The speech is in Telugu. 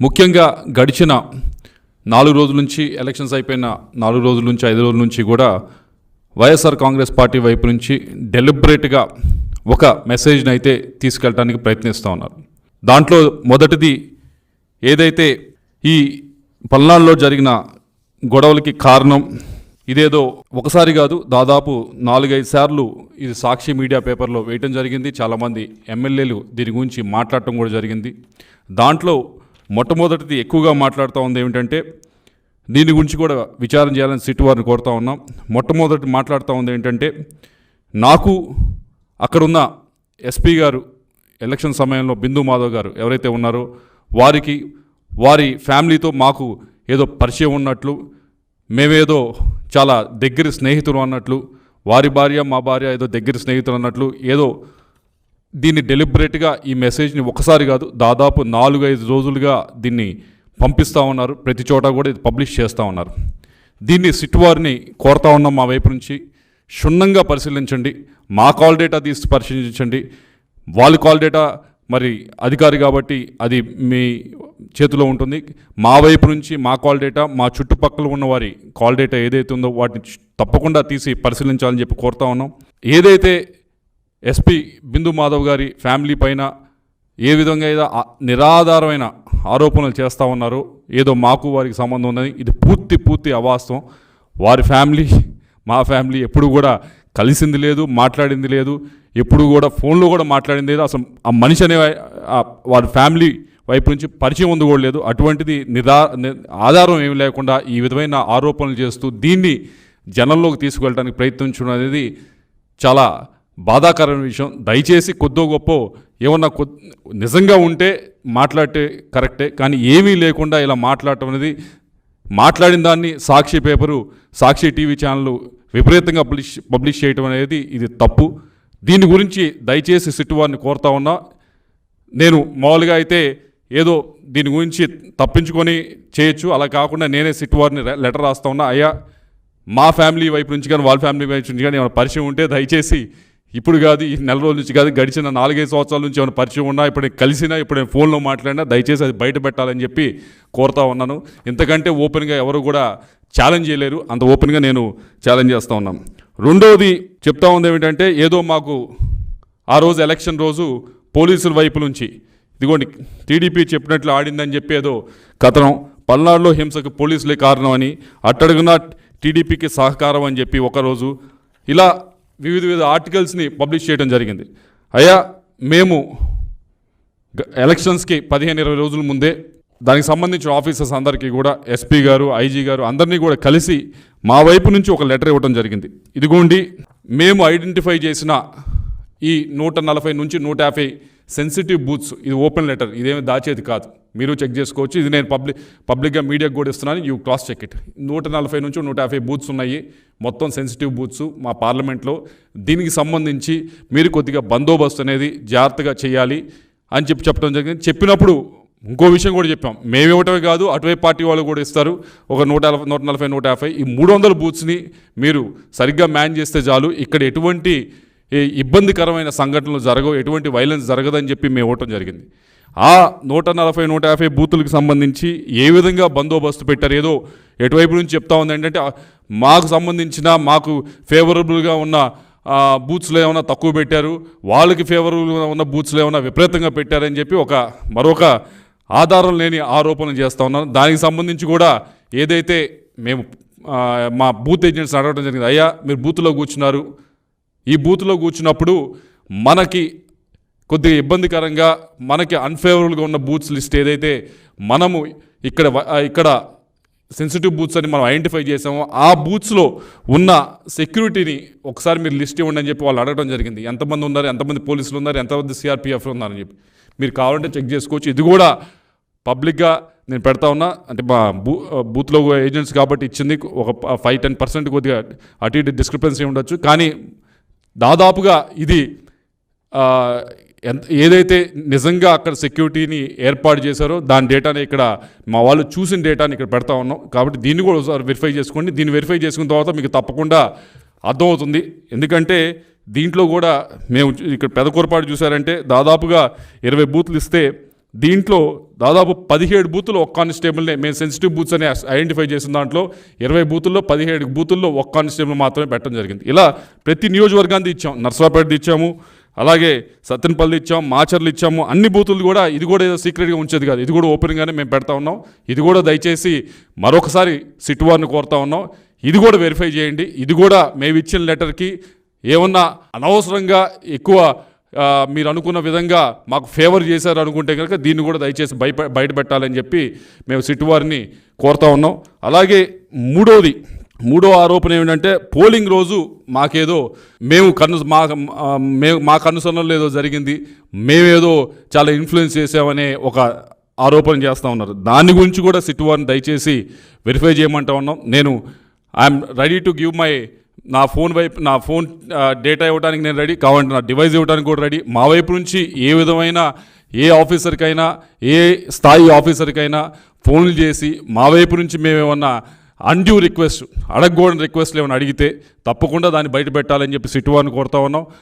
ముఖ్యంగా గడిచిన నాలుగు రోజుల నుంచి ఎలక్షన్స్ అయిపోయిన నాలుగు రోజుల నుంచి ఐదు రోజుల నుంచి కూడా వైఎస్ఆర్ కాంగ్రెస్ పార్టీ వైపు నుంచి డెలిబరేట్గా ఒక మెసేజ్ని అయితే తీసుకెళ్ళడానికి ప్రయత్నిస్తూ ఉన్నారు. దాంట్లో మొదటిది ఏదైతే ఈ పల్నాడులో జరిగిన గొడవలకి కారణం ఇదేదో ఒకసారి కాదు దాదాపు నాలుగైదు సార్లు ఇది సాక్షి మీడియా పేపర్లో వేయటం జరిగింది. చాలామంది ఎమ్మెల్యేలు దీని గురించి మాట్లాడటం కూడా జరిగింది. దాంట్లో మొట్టమొదటిది ఎక్కువగా మాట్లాడుతూ ఉంది ఏమిటంటే దీని గురించి కూడా విచారం చేయాలని సిట్ వారిని కోరుతా ఉన్నాం. మొట్టమొదటి మాట్లాడుతూ ఉంది ఏంటంటే నాకు అక్కడున్న ఎస్పీ గారు ఎలక్షన్ సమయంలో బిందు మాధవ్ గారు ఎవరైతే ఉన్నారో వారికి వారి ఫ్యామిలీతో మాకు ఏదో పరిచయం ఉన్నట్లు మేమేదో చాలా దగ్గర స్నేహితులు అన్నట్లు వారి భార్య మా భార్య ఏదో దగ్గర స్నేహితులు అన్నట్లు ఏదో దీన్ని డెలిబరేట్గా ఈ మెసేజ్ని ఒకసారి కాదు దాదాపు నాలుగు ఐదు రోజులుగా దీన్ని పంపిస్తూ ఉన్నారు. ప్రతి చోట కూడా ఇది పబ్లిష్ చేస్తూ ఉన్నారు. దీన్ని సిట్ వారిని కోరుతా ఉన్నాం మా వైపు నుంచి. క్షుణ్ణంగా పరిశీలించండి. మా కాల్ డేటా తీసి పరిశీలించండి. వాళ్ళ కాల్ డేటా మరి అధికారి కాబట్టి అది మీ చేతిలో ఉంటుంది. మా వైపు నుంచి మా కాల్ డేటా మా చుట్టుపక్కల ఉన్న వారి కాల్ డేటా ఏదైతే ఉందో వాటిని తప్పకుండా తీసి పరిశీలించాలని చెప్పి కోరుతా ఉన్నాం. ఏదైతే ఎస్పీ బిందు మాధవ్ గారి ఫ్యామిలీ పైన ఏ విధంగా ఏదో నిరాధారమైన ఆరోపణలు చేస్తూ ఉన్నారో ఏదో మాకు వారికి సంబంధం ఉందని ఇది పూర్తి పూర్తి అవాస్తవం. వారి ఫ్యామిలీ మా ఫ్యామిలీ ఎప్పుడు కూడా కలిసింది లేదు మాట్లాడింది లేదు. ఎప్పుడు కూడా ఫోన్లో కూడా మాట్లాడింది లేదు. అసలు ఆ మనిషి అనే వారి ఫ్యామిలీ వైపు నుంచి పరిచయం ఉంది కూడా లేదు. అటువంటిది నిరా ని- ఆధారం ఏమి లేకుండా ఈ విధమైన ఆరోపణలు చేస్తూ దీన్ని జనంలోకి తీసుకువెళ్ళడానికి ప్రయత్నించడం అనేది చాలా బాధాకరమైన విషయం. దయచేసి కొద్దో గొప్ప ఏమన్నా నిజంగా ఉంటే మాట్లాడితే కరెక్టే కానీ ఏమీ లేకుండా ఇలా మాట్లాడటం అనేది మాట్లాడిన దాన్ని Sakshi paper Sakshi TV channel విపరీతంగా పబ్లిష్ పబ్లిష్ చేయటం అనేది ఇది తప్పు. దీని గురించి దయచేసి సిట్టు వారిని కోరుతా ఉన్నా నేను మామూలుగా అయితే ఏదో దీని గురించి తప్పించుకొని చేయొచ్చు. అలా కాకుండా నేనే సిట్టువారిని లెటర్ రాస్తా ఉన్నా. అయ్యా మా ఫ్యామిలీ వైపు నుంచి కానీ వాళ్ళ ఫ్యామిలీ వైపు నుంచి కానీ ఏమైనా పరిచయం ఉంటే దయచేసి ఇప్పుడు కాదు ఈ నెల రోజుల నుంచి కాదు గడిచిన నాలుగైదు సంవత్సరాల నుంచి ఏమైనా పరిచయం ఉన్నా ఇప్పుడు నేను కలిసినా ఇప్పుడు నేను ఫోన్లో మాట్లాడినా దయచేసి అది బయట పెట్టాలని చెప్పి కోరుతా ఉన్నాను. ఇంతకంటే ఓపెన్గా ఎవరు కూడా ఛాలెంజ్ చేయలేరు. అంత ఓపెన్గా నేను ఛాలెంజ్ చేస్తూ ఉన్నాను. రెండవది చెప్తా ఉంది ఏమిటంటే ఏదో మాకు ఆ రోజు ఎలక్షన్ రోజు పోలీసుల వైపు నుంచి ఇదిగోండి టీడీపీ చెప్పినట్లు ఆడిందని చెప్పి ఏదో కథనం పల్నాడులో హింసకు పోలీసులే కారణం అని అట్టడుగున టీడీపీకి సహకారం అని చెప్పి ఒకరోజు ఇలా వివిధ వివిధ ఆర్టికల్స్ని పబ్లిష్ చేయడం జరిగింది. అయ్యా మేము ఎలక్షన్స్కి పదిహేను ఇరవై రోజుల ముందే దానికి సంబంధించిన ఆఫీసర్స్ అందరికీ కూడా ఎస్పీ గారు ఐజీ గారు అందరినీ కూడా కలిసి మా వైపు నుంచి ఒక లెటర్ ఇవ్వడం జరిగింది. ఇదిగోండి మేము ఐడెంటిఫై చేసిన ఈ నూట నలభై నుంచి నూట యాభై సెన్సిటివ్ బూత్స్ ఇది ఓపెన్ లెటర్ ఇదేమి దాచేది కాదు. మీరు చెక్ చేసుకోవచ్చు. ఇది నేను పబ్లిక్ పబ్లిక్గా మీడియాకు కూడా ఇస్తున్నాను. యూ క్రాస్ చెక్ ఇట్ నూట నలభై నుంచి నూట యాభై బూత్స్ ఉన్నాయి. మొత్తం సెన్సిటివ్ బూత్స్ మా పార్లమెంట్లో దీనికి సంబంధించి మీరు కొద్దిగా బందోబస్తు అనేది జాగ్రత్తగా చేయాలి అని చెప్పి చెప్పడం జరిగింది. చెప్పినప్పుడు ఇంకో విషయం కూడా చెప్పాం. మేము ఇవ్వటమే కాదు అటువైపు పార్టీ వాళ్ళు కూడా ఇస్తారు. ఒక నూట నలభై నూట నలభై నూట యాభై ఈ మూడు వందల బూత్స్ని మీరు సరిగ్గా మ్యాన్ చేస్తే చాలు. ఇక్కడ ఎటువంటి ఇబ్బందికరమైన సంఘటనలు జరగవు. ఎటువంటి వైలెన్స్ జరగదని చెప్పి మేము ఇవ్వటం జరిగింది. ఆ నూట నలభై నూట యాభై బూతులకు సంబంధించి ఏ విధంగా బందోబస్తు పెట్టారు? ఏదో ఎటువైపు నుంచి చెప్తా ఉంది ఏంటంటే మాకు సంబంధించిన మాకు ఫేవరబుల్గా ఉన్న బూత్స్లో ఏమైనా తక్కువ పెట్టారు? వాళ్ళకి ఫేవరబుల్గా ఉన్న బూత్స్లో ఏమైనా విపరీతంగా పెట్టారని చెప్పి ఒక మరొక ఆధారం లేని ఆరోపణలు చేస్తూ ఉన్నాను దానికి సంబంధించి కూడా ఏదైతే మేము మా బూత్ ఏజెంట్స్ అడగడం జరిగింది అయ్యా మీరు బూత్లో కూర్చున్నారు. ఈ బూత్లో కూర్చున్నప్పుడు మనకి కొద్దిగా ఇబ్బందికరంగా మనకి అన్ఫేవరబుల్గా ఉన్న బూత్స్ లిస్ట్ ఏదైతే మనము ఇక్కడ ఇక్కడ సెన్సిటివ్ బూత్స్ అని మనం ఐడెంటిఫై చేసామో ఆ బూత్స్లో ఉన్న సెక్యూరిటీని ఒకసారి మీరు లిస్ట్ ఇవ్వండి అని చెప్పి వాళ్ళు అడగడం జరిగింది. ఎంతమంది ఉన్నారు ఎంతమంది పోలీసులు ఉన్నారు ఎంతమంది సిఆర్పిఎఫ్లు ఉన్నారని చెప్పి. మీరు కావాలంటే చెక్ చేసుకోవచ్చు. ఇది కూడా పబ్లిక్గా నేను పెడతా ఉన్నా. అంటే మా బూ బూత్లో ఏజెంట్స్ కాబట్టి ఇచ్చింది. ఒక ఫైవ్ టెన్ పర్సెంట్ కొద్దిగా అటు ఇటు డిస్క్రిపెన్సీ ఉండొచ్చు. కానీ దాదాపుగా ఇది ఎంత ఏదైతే నిజంగా అక్కడ సెక్యూరిటీని ఏర్పాటు చేశారో దాని డేటాని ఇక్కడ మా వాళ్ళు చూసిన డేటాని ఇక్కడ పెడతా ఉన్నాం. కాబట్టి దీన్ని కూడా ఒకసారి వెరిఫై చేసుకోండి. దీన్ని వెరిఫై చేసుకున్న తర్వాత మీకు తప్పకుండా అర్థమవుతుంది. ఎందుకంటే దీంట్లో కూడా మేము ఇక్కడ ఇక్కడ పెదకూరపాటు చూసారంటే దాదాపుగా ఇరవై బూత్లు ఇస్తే దీంట్లో దాదాపు పదిహేడు బూతులు ఒక్క కానిస్టేబుల్నే మేము సెన్సిటివ్ బూత్స్ అని ఐడెంటిఫై చేసిన దాంట్లో ఇరవై బూతుల్లో పదిహేడు బూతుల్లో ఒక్క కానిస్టేబుల్ మాత్రమే పెట్టడం జరిగింది. ఇలా ప్రతి నియోజకవర్గాన్ని ఇచ్చాం. నర్సాపేట ఇచ్చాము. అలాగే సత్తెనపల్లి ఇచ్చాం మాచర్లు ఇచ్చాము అన్ని బూతులు కూడా ఇది కూడా ఏదో సీక్రెట్గా ఉంచేది కాదు. ఇది కూడా ఓపెన్గానే మేము పెడతా ఉన్నాం. ఇది కూడా దయచేసి మరొకసారి సిట్ వారిని కోరుతా ఉన్నాం. ఇది కూడా వెరిఫై చేయండి. ఇది కూడా మేము ఇచ్చిన లెటర్కి ఏమన్నా అనవసరంగా ఎక్కువ మీరు అనుకున్న విధంగా మాకు ఫేవర్ చేశారు అనుకుంటే కనుక దీన్ని కూడా దయచేసి బయట బయట పెట్టాలని చెప్పి మేము సిట్ వారిని కోరుతా ఉన్నాం. అలాగే మూడోది మూడో ఆరోపణ ఏమిటంటే పోలింగ్ రోజు మాకేదో మేము కన్ను మా మేము మా కనుసరణలో ఏదో జరిగింది మేమేదో చాలా ఇన్ఫ్లుయెన్స్ చేసామనే ఒక ఆరోపణ చేస్తూ ఉన్నారు. దాని గురించి కూడా సిట్ వారిని దయచేసి వెరిఫై చేయమంటా ఉన్నాం. నేను I'm ready to give my నా ఫోన్ వైపు నా ఫోన్ డేటా ఇవ్వడానికి నేను రెడీ కావాలంటే నా డివైస్ ఇవ్వడానికి కూడా రెడీ. మా వైపు నుంచి ఏ విధమైన ఏ ఆఫీసర్కైనా ఏ స్థాయి ఆఫీసర్కైనా ఫోన్లు చేసి మా వైపు నుంచి మేమేమన్నా అన్డ్యూ రిక్వెస్ట్ అడగకూడని రిక్వెస్ట్లు ఏమైనా అడిగితే తప్పకుండా దాన్ని బయట పెట్టాలని చెప్పి సిటువాన్ని కోరుతా ఉన్నాం.